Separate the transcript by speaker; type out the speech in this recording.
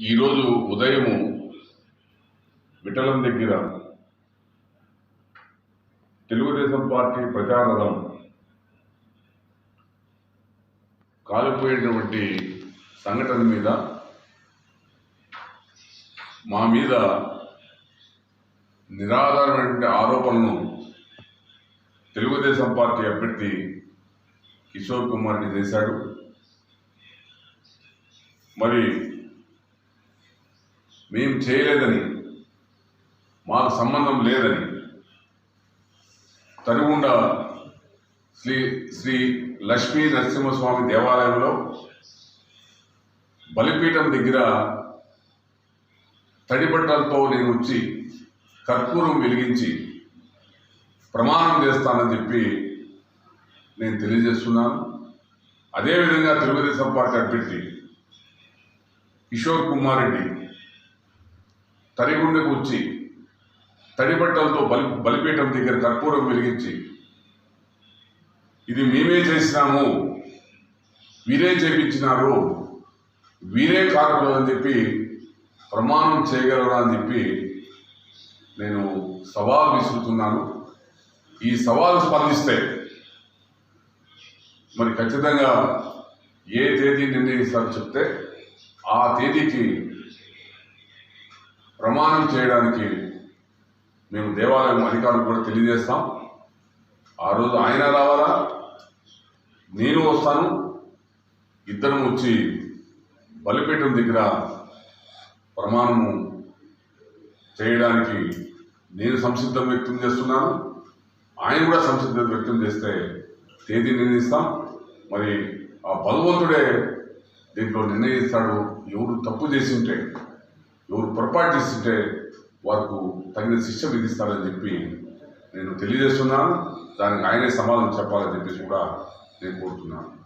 Speaker 1: ఈరోజు ఉదయము విఠలం దగ్గర తెలుగుదేశం పార్టీ ప్రచారం కాలిపోయినటువంటి సంఘటన మీద మా మీద నిరాధారమైనటువంటి ఆరోపణలను తెలుగుదేశం పార్టీ అభ్యర్థి కిషోర్ కుమార్ని చేశాడు. మరి మేము చేయలేదని మాకు సంబంధం లేదని. తరుగుండ శ్రీ శ్రీ లక్ష్మీ నరసింహస్వామి దేవాలయంలో బలిపీఠం దగ్గర తడిబట్టలతో నేను వచ్చి కర్పూరం వెలిగించి ప్రమాణం చేస్తానని చెప్పి నేను తెలియజేస్తున్నాను. అదేవిధంగా తెలుగుదేశం పార్టీ అభ్యర్థి కిషోర్ కుమార్ రెడ్డి తరిగుండకు వచ్చి తడిబట్టలతో బలి బలిపీఠం దగ్గర కర్పూరం వెలిగించి ఇది మేమే చేసినాము వీరే చేపించినారు వీరే కారకులు అని చెప్పి ప్రమాణం చేయగలరా అని చెప్పి నేను సవాల్ విసురుతున్నాను. ఈ సవాల్ స్పందిస్తే మరి ఖచ్చితంగా ఏ తేదీ నిర్ణయిస్తారో చెప్తే ఆ తేదీకి ప్రమాణం చేయడానికి మేము దేవాలయం అధికారులకు కూడా తెలియజేస్తాం. ఆ రోజు ఆయన రావాలా? నేను వస్తాను. ఇద్దరం వచ్చి బలిపీఠం దగ్గర ప్రమాణము చేయడానికి నేను సంసిద్ధం వ్యక్తం చేస్తున్నాను. ఆయన కూడా సంసిద్ధత వ్యక్తం చేస్తే తేదీ నిర్ణయిస్తాం. మరి ఆ భగవంతుడే దీంట్లో నిర్ణయిస్తాడు. ఎవరు తప్పు చేసి ఉంటే ఎవరు పొరపాటు చేస్తుంటే వారికి తగిన శిక్ష విధిస్తారని చెప్పి నేను తెలియజేస్తున్నాను. దానికి ఆయనే సమాధానం చెప్పాలని చెప్పేసి కూడా నేను కోరుతున్నాను.